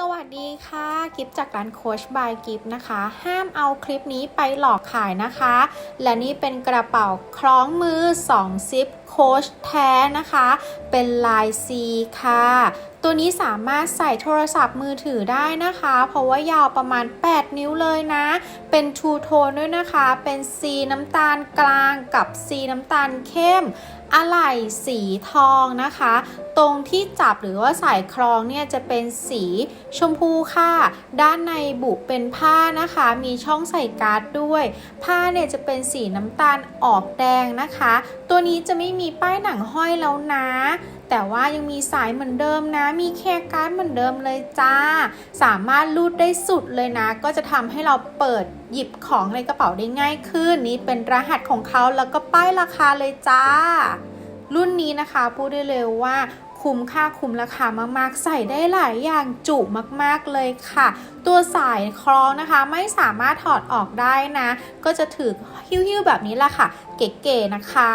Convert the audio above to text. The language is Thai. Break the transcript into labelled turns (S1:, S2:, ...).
S1: สวัสดีค่ะกิฟจากร้านโคชบายกิฟนะคะ ห้ามเอาคลิปนี้ไปหลอกขายนะคะ และนี่เป็นกระเป๋าคล้องมือ 2 ซิป โคชแท้นะคะ เป็นลาย C ค่ะ ตัวนี้สามารถใส่โทรศัพท์มือถือได้นะคะ เพราะว่ายาวประมาณ 8 นิ้วเลยนะ เป็นทูโทนด้วยนะคะ เป็นสีน้ำตาลกลางกับสีน้ำตาลเข้มอะไหล่สีทองนะคะ ตรงที่จับหรือว่าสายคล้องเนี่ยจะเป็นสีชมพูค่ะ ด้านในบุเป็นผ้านะคะ มีช่องใส่การ์ดด้วย ผ้าเนี่ยจะเป็นสีน้ำตาลออกแดงนะคะ ตัวนี้จะไม่มีป้ายหนังห้อยแล้วนะ แต่ว่ายังมีสายเหมือนเดิมนะ มีแค่การ์ดเหมือนเดิมเลยจ้า สามารถรูดได้สุดเลยนะ ก็จะทำให้เราเปิดหยิบของในกระเป๋าได้ง่ายขึ้น นี่เป็นรหัสของเขาแล้วก็ป้ายราคาเลยจ้า รุ่นนี้นะคะพูดได้เลยว่าคุ้มค่าคุ้มราคามากๆ ใส่ได้หลายอย่างจุมากๆเลยค่ะ ตัวสายคล้องนะคะไม่สามารถถอดออกได้นะ ก็จะถือหิ้วๆแบบนี้แหละค่ะ เก๋ๆนะคะ